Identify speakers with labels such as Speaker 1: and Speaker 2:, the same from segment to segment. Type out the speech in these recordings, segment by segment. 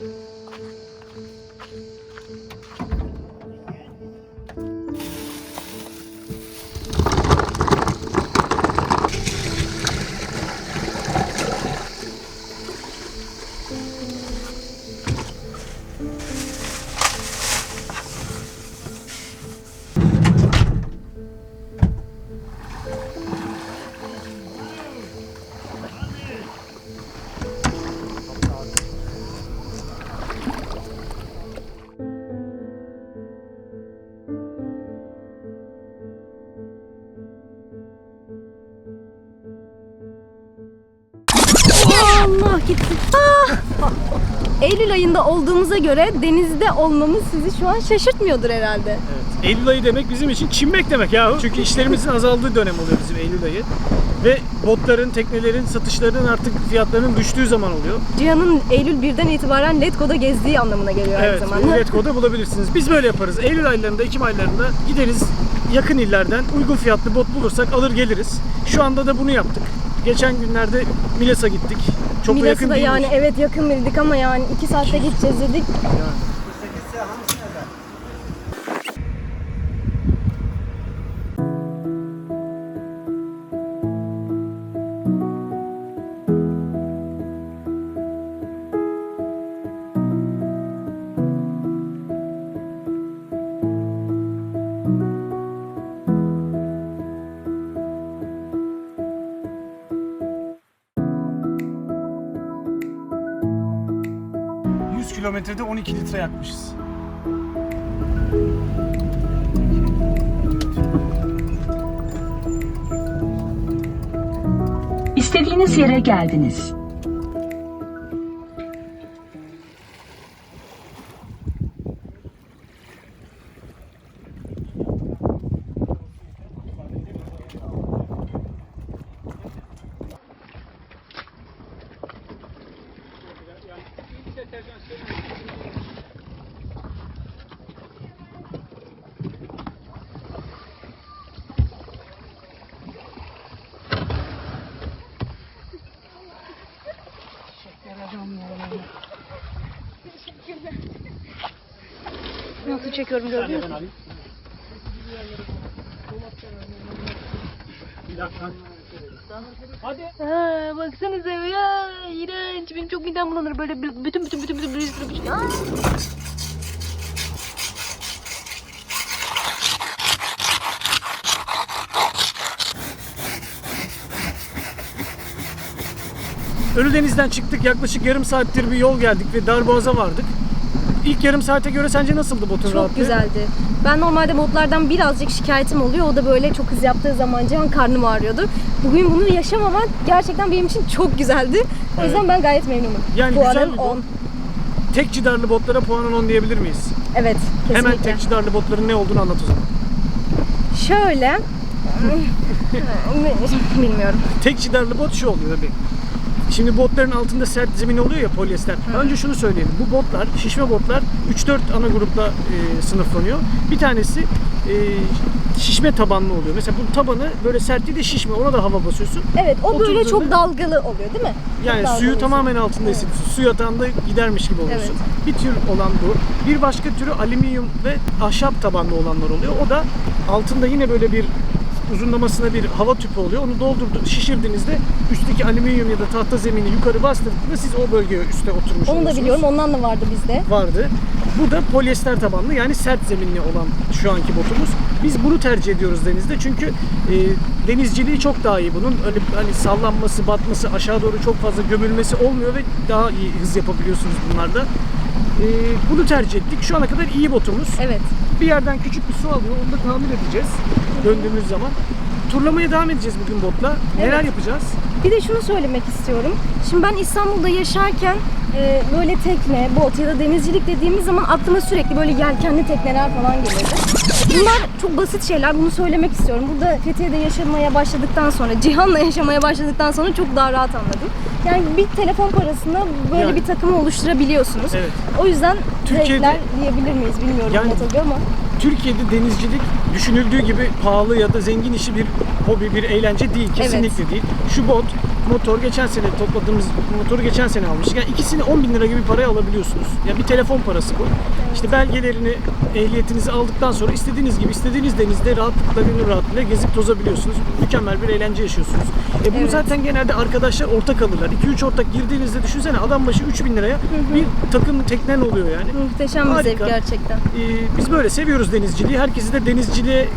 Speaker 1: Thank you. Gitti. Ah! Eylül ayında olduğumuza göre denizde olmamız sizi şu an şaşırtmıyordur herhalde.
Speaker 2: Evet. Eylül ayı demek bizim için çimmek demek ya. Çünkü işlerimizin azaldığı dönem oluyor bizim Eylül ayı. Ve botların, teknelerin, satışlarının artık fiyatlarının düştüğü zaman oluyor.
Speaker 1: Cihan'ın Eylül 1'den itibaren Letgo'da gezdiği anlamına geliyor aynı
Speaker 2: Evet,
Speaker 1: zamanda.
Speaker 2: Letgo'da bulabilirsiniz. Biz böyle yaparız. Eylül aylarında, Ekim aylarında gideriz yakın illerden uygun fiyatlı bot bulursak alır geliriz. Şu anda da bunu yaptık. Geçen günlerde Milas'a gittik. Çok da
Speaker 1: Milas'ı
Speaker 2: yakın
Speaker 1: da yani evet yakın bildik ama yani 2 saatte gideceğiz dedik.
Speaker 2: Yani kilometrede 12 litre yakmışız.
Speaker 3: İstediğiniz yere geldiniz.
Speaker 1: Nasıl çekiyorum gördün mü? Ha, baksanıza ya iğrenç. Benim çok midem bulanır böyle bütün bütün bütün bütün bir sürü bir şey. Aa!
Speaker 2: Ölüdeniz'den çıktık. Yaklaşık yarım saattir bir yol geldik ve Darboğaz'a vardık. İlk yarım saate göre sence nasıldı botun
Speaker 1: Çok
Speaker 2: rahatlığı?
Speaker 1: güzeldi. Ben normalde modlardan birazcık şikayetim oluyor. O da böyle çok hız yaptığı zaman Cihan karnım ağrıyordu. Bugün bunu yaşamaman gerçekten benim için çok güzeldi. O yüzden ben gayet memnunum.
Speaker 2: Yani
Speaker 1: Puanım
Speaker 2: güzel bir bot.
Speaker 1: 10.
Speaker 2: Tek cidarlı botlara puanın 10 diyebilir miyiz?
Speaker 1: Evet, kesinlikle.
Speaker 2: Hemen tek cidarlı botların ne olduğunu anlat o zaman.
Speaker 1: Şöyle. Bilmiyorum.
Speaker 2: Tek cidarlı bot şu oluyor tabii. Şimdi botların altında sert zemin oluyor ya polyester. Önce şunu söyleyelim. Bu botlar, şişme botlar 3-4 ana grupla e, sınıflanıyor. Bir tanesi e, şişme tabanlı oluyor. Mesela bunun tabanı böyle sert değil de şişme. Ona da hava basıyorsun.
Speaker 1: Evet, o böyle çok dalgalı oluyor değil mi?
Speaker 2: Yani
Speaker 1: Çok
Speaker 2: suyu tamamen altında hissediyorsun. Su yatağında gidermiş gibi oluyorsun. Bir tür olan bu. Bir başka türü alüminyum ve ahşap tabanlı olanlar oluyor. O da altında yine böyle bir uzunlamasına bir hava tüpü oluyor. Onu doldurdu, şişirdiğinizde üstteki alüminyum ya da tahta zemini yukarı bastırdığında siz o bölgeye üste oturmuş
Speaker 1: Onu da biliyorum. Ondan da vardı bizde.
Speaker 2: Vardı. Bu da polyester tabanlı yani sert zeminli olan şu anki botumuz. Biz bunu tercih ediyoruz denizde çünkü e, denizciliği çok daha iyi bunun. Öyle hani sallanması, batması, aşağı doğru çok fazla gömülmesi olmuyor ve daha iyi hız yapabiliyorsunuz bunlarda. E, bunu tercih ettik. Şu ana kadar iyi botumuz.
Speaker 1: Evet.
Speaker 2: Bir yerden küçük bir su alıyor. Onu da tamir edeceğiz döndüğümüz zaman. Turlamaya devam edeceğiz bugün botla. Neler
Speaker 1: Evet.
Speaker 2: yapacağız?
Speaker 1: Bir de şunu söylemek istiyorum. Şimdi ben İstanbul'da yaşarken e, böyle tekne, bot ya da denizcilik dediğimiz zaman aklıma sürekli böyle yelkenli tekneler falan gelirdi. Bunlar çok basit şeyler. Bunu söylemek istiyorum. Burada Fethiye'de yaşamaya başladıktan sonra, Cihan'la yaşamaya başladıkk sonra çok daha rahat anladım. Yani bir telefon parasında böyle
Speaker 2: Yani.
Speaker 1: bir takımı oluşturabiliyorsunuz.
Speaker 2: Evet.
Speaker 1: O yüzden
Speaker 2: Türkiye'de-
Speaker 1: zevkler diyebilir miyiz bilmiyorum
Speaker 2: Yani-
Speaker 1: yani, ama.
Speaker 2: Türkiye'de denizcilik düşünüldüğü gibi pahalı ya da zengin işi bir hobi, bir eğlence değil. Kesinlikle değil. Şu bot motor geçen sene topladığımız motoru geçen sene almıştık. Yani ikisini 10 bin lira gibi paraya alabiliyorsunuz. Ya bir telefon parası bu. İşte belgelerini, ehliyetinizi aldıktan sonra istediğiniz gibi istediğiniz denizde rahatlıkla gönül rahatlığıyla gezip tozabiliyorsunuz. Mükemmel bir eğlence yaşıyorsunuz. E bunu
Speaker 1: Evet.
Speaker 2: zaten genelde arkadaşlar ortak alırlar. 2-3 ortak girdiğinizde düşünsene adam başı 3 bin liraya bir takım teknen oluyor yani.
Speaker 1: Muhteşem bir zevk gerçekten.
Speaker 2: Ee, biz böyle seviyoruz denizciliği. Herkesi de denizciliğe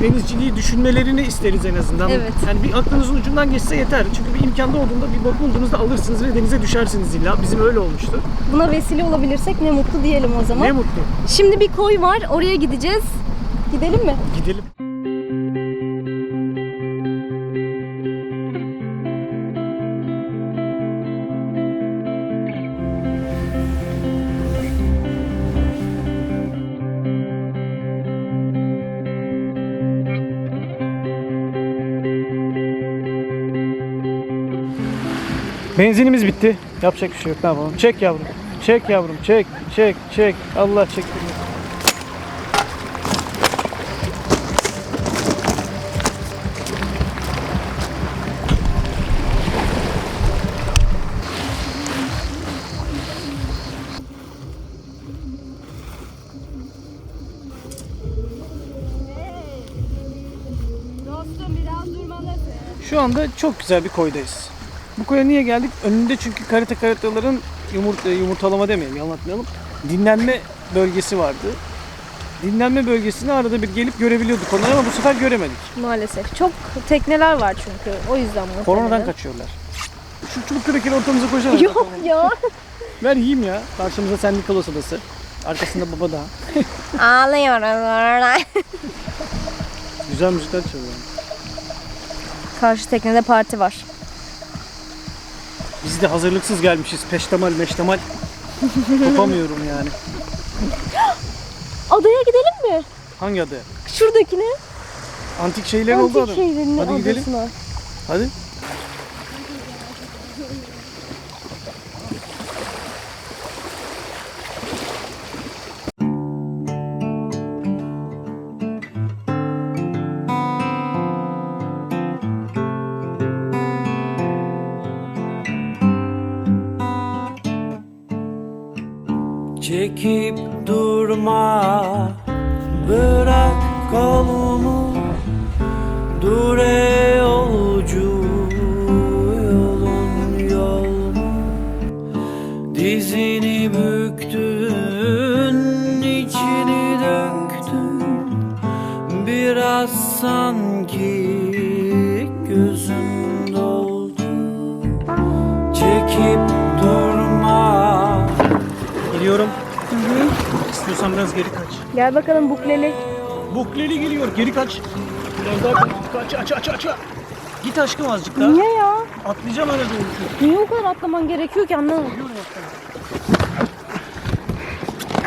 Speaker 2: denizciliği düşünmelerini isteriz en azından.
Speaker 1: Evet.
Speaker 2: Yani bir aklınızın ucundan geçse yeter. Çünkü bir imkanda olduğunda bir bot bulduğunuzda alırsınız ve denize düşersiniz illa. Bizim öyle olmuştu.
Speaker 1: Buna vesile olabilirsek ne mutlu diyelim o zaman.
Speaker 2: Ne mutlu.
Speaker 1: Şimdi bir koy var. Oraya gideceğiz. Gidelim mi?
Speaker 2: Gidelim. Benzinimiz bitti. Yapacak bir şey yok. Ne yapalım? Çek yavrum. Çek yavrum. Çek, çek, çek. Allah çektirmesin. Şu anda çok güzel bir koydayız. Bu koya niye geldik? Önünde çünkü karate karataların yumurta, yumurtalama demeyelim, anlatmayalım. Dinlenme bölgesi vardı. Dinlenme bölgesini arada bir gelip görebiliyorduk onları ama bu sefer göremedik.
Speaker 1: Maalesef. Çok tekneler var çünkü. O yüzden muhtemelen.
Speaker 2: Koronadan kaçıyorlar. Şu çubuk kürekleri ortamıza koysana.
Speaker 1: Yok ya.
Speaker 2: Ver yiyeyim ya. Karşımızda sen Nikolas adası. Arkasında baba daha.
Speaker 1: Ağlıyorum.
Speaker 2: Güzel müzikler çalıyor.
Speaker 1: Karşı teknede parti var.
Speaker 2: Biz de hazırlıksız gelmişiz. Peştemal meştemal. Kopamıyorum yani.
Speaker 1: Adaya gidelim mi?
Speaker 2: Hangi adı?
Speaker 1: Şuradakine.
Speaker 2: Antik şeylerin olduğu
Speaker 1: Antik
Speaker 2: adı. mı?
Speaker 1: şehirinin
Speaker 2: Hadi gidelim.
Speaker 1: adasına.
Speaker 2: Hadi.
Speaker 4: Çekip durma. Bırak kolumu
Speaker 2: İstiyorsan biraz geri kaç.
Speaker 1: Gel bakalım bukleli.
Speaker 2: Bukleli geliyor. Geri kaç. Biraz daha kaç aç aç aç. Git aşkım azıcık daha.
Speaker 1: Niye ya?
Speaker 2: Atlayacağım arada oluşu.
Speaker 1: Niye o kadar atlaman gerekiyor ki anlamadım.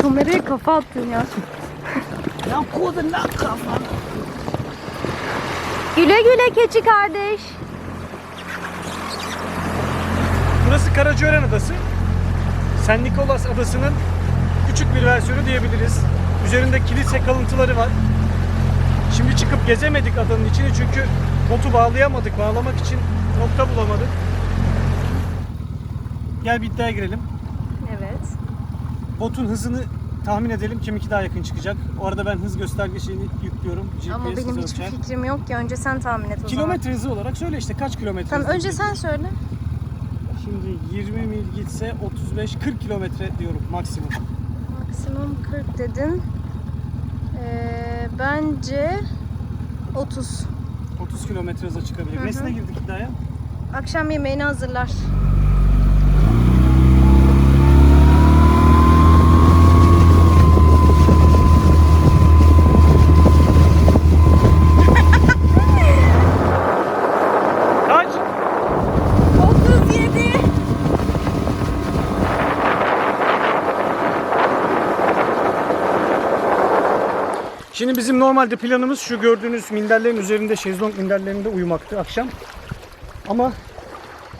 Speaker 1: Kameraya kafa attın ya.
Speaker 2: Ya kodun lan kafan.
Speaker 1: Güle güle keçi kardeş.
Speaker 2: Burası Karacaören Adası. Sen Nikolas Adası'nın küçük bir versiyonu diyebiliriz. Üzerinde kilise kalıntıları var. Şimdi çıkıp gezemedik adanın içini çünkü botu bağlayamadık. Bağlamak için nokta bulamadık. Gel bir iddiaya girelim.
Speaker 1: Evet.
Speaker 2: Botun hızını tahmin edelim kiminki daha yakın çıkacak. O arada ben hız göstergesini yüklüyorum. GPS
Speaker 1: Ama benim hiçbir
Speaker 2: ölçer.
Speaker 1: fikrim yok ki. Önce sen tahmin et o.
Speaker 2: Kilometre hızı olarak söyle işte kaç kilometre
Speaker 1: Tamam
Speaker 2: hızı
Speaker 1: önce sen söyle.
Speaker 2: Şimdi 20 mil gitse 35-40 kilometre diyorum maksimum.
Speaker 1: Maksimum 40 dedin. Ee, bence 30.
Speaker 2: 30 kilometre hıza çıkabilir. Nesine girdik iddiaya?
Speaker 1: Akşam yemeğini hazırlar.
Speaker 2: Kaç?
Speaker 1: 37.
Speaker 2: Şimdi bizim normalde planımız şu gördüğünüz minderlerin üzerinde, şezlong minderlerinde uyumaktı akşam. Ama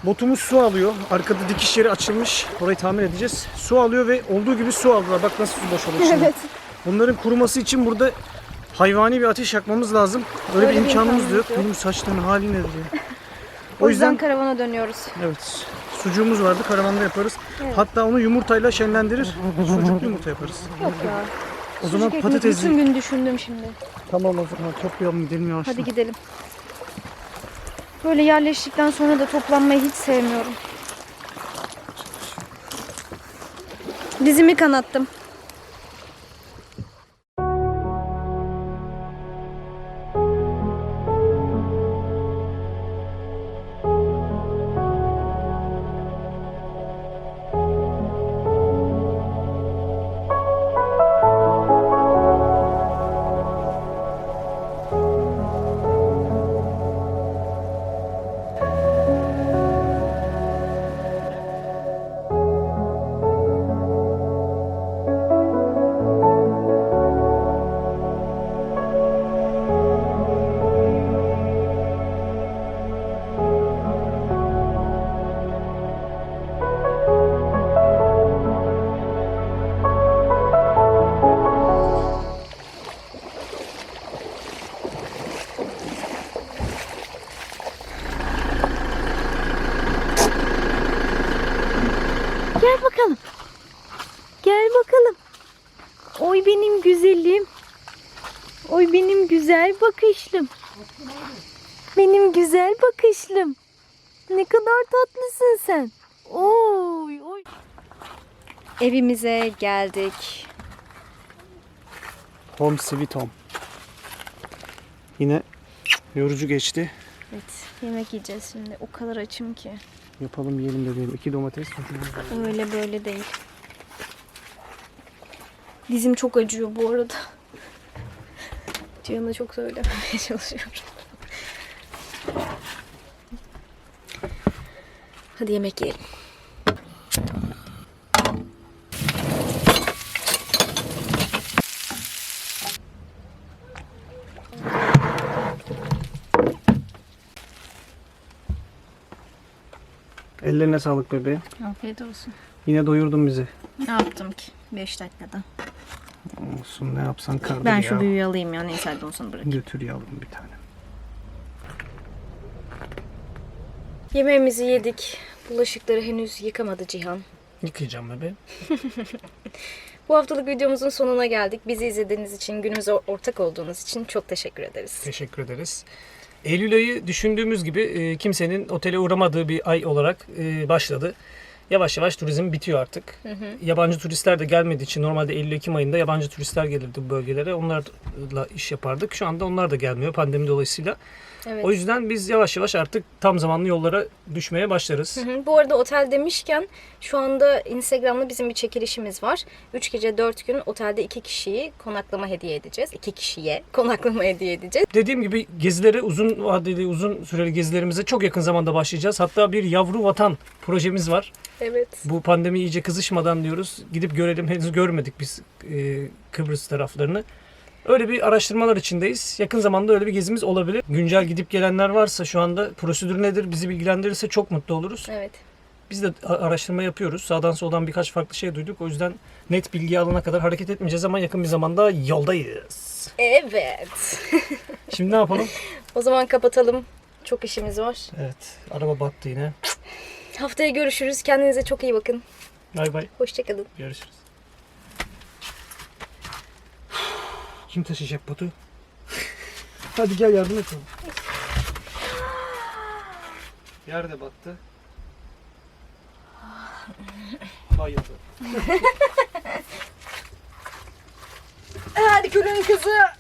Speaker 2: botumuz su alıyor. Arkada dikiş yeri açılmış. Orayı tamir edeceğiz. Su alıyor ve olduğu gibi su aldılar. Bak nasıl su boşalıyor şimdi.
Speaker 1: Evet.
Speaker 2: Bunların kuruması için burada hayvani bir ateş yakmamız lazım. Öyle,
Speaker 1: Öyle
Speaker 2: bir imkanımız da yok. Benim saçların hali nedir ya?
Speaker 1: O,
Speaker 2: O
Speaker 1: yüzden,
Speaker 2: yüzden-
Speaker 1: karavana dönüyoruz.
Speaker 2: Evet. Sucuğumuz vardı karavanda yaparız.
Speaker 1: Evet.
Speaker 2: Hatta onu yumurtayla şenlendirir. Sucuklu yumurta yaparız.
Speaker 1: Yok ya.
Speaker 2: O zaman
Speaker 1: Sucuk ekmek
Speaker 2: patatesli.
Speaker 1: Bütün gün düşündüm şimdi.
Speaker 2: Tamam o zaman toplayalım gidelim yavaştan.
Speaker 1: Hadi gidelim. Böyle yerleştikten sonra da toplanmayı hiç sevmiyorum. Dizimi kanattım. Oy benim güzel bakışlım. Benim güzel bakışlım. Ne kadar tatlısın sen. Oy oy. Evimize geldik.
Speaker 2: Home sweet home. Yine yorucu geçti.
Speaker 1: Evet, yemek yiyeceğiz şimdi. O kadar açım ki.
Speaker 2: Yapalım yiyelim dedim. İki domates.
Speaker 1: Öyle böyle değil. Dizim çok acıyor bu arada. Cihan'a çok söylememeye çalışıyorum. Hadi yemek yiyelim.
Speaker 2: Ellerine sağlık bebeğim.
Speaker 1: Afiyet olsun.
Speaker 2: Yine doyurdun bizi.
Speaker 1: Ne yaptım ki? 5 dakikada.
Speaker 2: Olsun ne yapsan kardır
Speaker 1: Ben
Speaker 2: ya.
Speaker 1: şu büyüğü alayım ya. Neyse hadi onu sana bırakayım.
Speaker 2: Götür yavrum bir tane.
Speaker 1: Yemeğimizi yedik. Bulaşıkları henüz yıkamadı Cihan.
Speaker 2: Yıkayacağım bebeğim.
Speaker 1: Bu haftalık videomuzun sonuna geldik. Bizi izlediğiniz için, günümüze ortak olduğunuz için çok teşekkür ederiz.
Speaker 2: Teşekkür ederiz. Eylül ayı düşündüğümüz gibi e, kimsenin otele uğramadığı bir ay olarak e, başladı. Yavaş yavaş turizm bitiyor artık. Yabancı turistler de gelmediği için normalde Eylül-Ekim ayında yabancı turistler gelirdi bu bölgelere. Onlarla iş yapardık. Şu anda onlar da gelmiyor pandemi dolayısıyla.
Speaker 1: Evet.
Speaker 2: O yüzden biz yavaş yavaş artık tam zamanlı yollara düşmeye başlarız.
Speaker 1: Hı hı. Bu arada otel demişken şu anda Instagram'da bizim bir çekilişimiz var. 3 gece 4 gün otelde 2 kişiyi konaklama hediye edeceğiz. 2 kişiye konaklama hediye edeceğiz.
Speaker 2: Dediğim gibi gezilere uzun vadeli uzun süreli gezilerimize çok yakın zamanda başlayacağız. Hatta bir yavru vatan projemiz var.
Speaker 1: Evet.
Speaker 2: Bu pandemi iyice kızışmadan diyoruz. Gidip görelim. Henüz görmedik biz e, Kıbrıs taraflarını. Öyle bir araştırmalar içindeyiz. Yakın zamanda öyle bir gezimiz olabilir. Güncel gidip gelenler varsa şu anda prosedür nedir bizi bilgilendirirse çok mutlu oluruz.
Speaker 1: Evet.
Speaker 2: Biz de araştırma yapıyoruz. Sağdan soldan birkaç farklı şey duyduk. O yüzden net bilgi alana kadar hareket etmeyeceğiz ama yakın bir zamanda yoldayız.
Speaker 1: Evet.
Speaker 2: Şimdi ne yapalım?
Speaker 1: O zaman kapatalım. Çok işimiz var.
Speaker 2: Evet. Araba battı yine.
Speaker 1: Haftaya görüşürüz. Kendinize çok iyi bakın.
Speaker 2: Bay bay.
Speaker 1: Hoşçakalın.
Speaker 2: Görüşürüz. Kim taşıyacak botu? Hadi gel yardım et bana. Yer de battı. Bayıldı.
Speaker 1: Hadi külün kızı.